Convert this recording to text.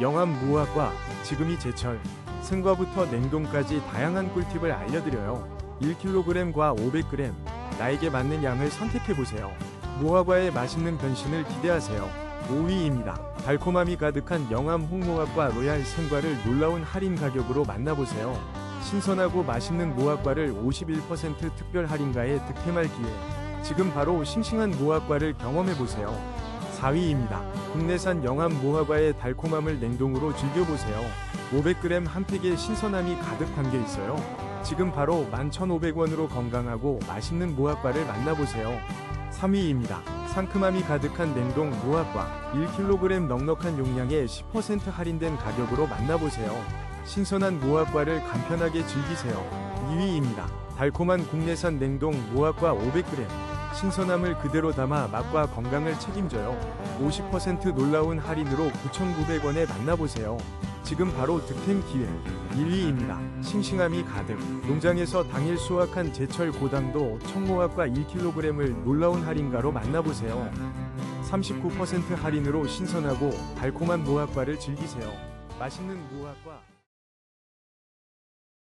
영암 무화과 지금이 제철. 생과부터 냉동까지 다양한 꿀팁을 알려드려요. 1kg과 500g 나에게 맞는 양을 선택해보세요. 무화과의 맛있는 변신을 기대하세요. 5위입니다. 달콤함이 가득한 영암 홍무화과 로얄 생과를 놀라운 할인 가격으로 만나보세요. 신선하고 맛있는 무화과를 51% 특별 할인가에 득템할 기회. 지금 바로 싱싱한 무화과를 경험해보세요 4위입니다. 국내산 영암 무화과의 달콤함을 냉동으로 즐겨보세요. 500g 한 팩에 신선함이 가득 담겨 있어요. 지금 바로 11,500원으로 건강하고 맛있는 무화과를 만나보세요. 3위입니다. 상큼함이 가득한 냉동 무화과 1kg 넉넉한 용량에 10% 할인된 가격으로 만나보세요. 신선한 무화과를 간편하게 즐기세요. 2위입니다. 달콤한 국내산 냉동 무화과 500g 신선함을 그대로 담아 맛과 건강을 책임져요. 50% 놀라운 할인으로 9,900원에 만나보세요. 지금 바로 득템 기회. 1위입니다. 싱싱함이 가득. 농장에서 당일 수확한 제철 고당도 청무화과 1kg을 놀라운 할인가로 만나보세요. 39% 할인으로 신선하고 달콤한 무화과를 즐기세요. 맛있는 무화과.